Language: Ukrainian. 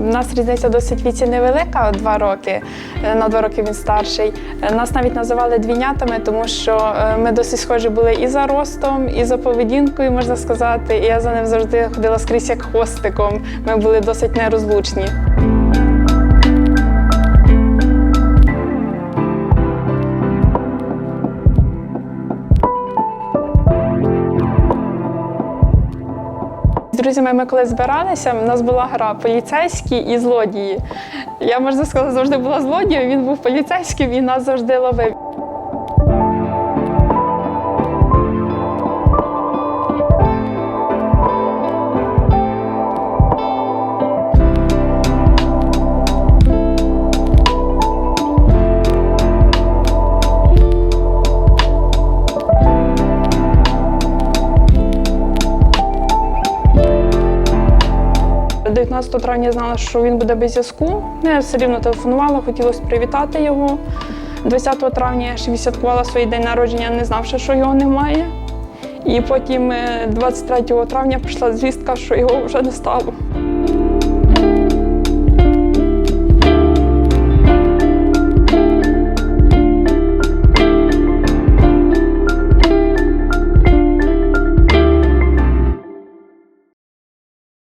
У нас різниця досить віці невелика, два роки. Е, На два роки він старший. Е, Нас навіть називали двійнятами, тому що е, ми досить схожі були і за ростом, і за поведінкою, можна сказати. І я за ним завжди ходила скрізь як хвостиком. Ми були досить нерозлучні. Друзями ми коли збиралися, у нас була гра поліцейські і злодії. Я можна сказати, завжди була злодієм, він був поліцейським і нас завжди ловив. 19 травня знала, що він буде без зв'язку. Я все рівно телефонувала, хотілося привітати його. 20 травня я ще відсвяткувала свій день народження, не знавши, що його немає. І потім е, 23 травня прийшла звістка, що його вже не стало.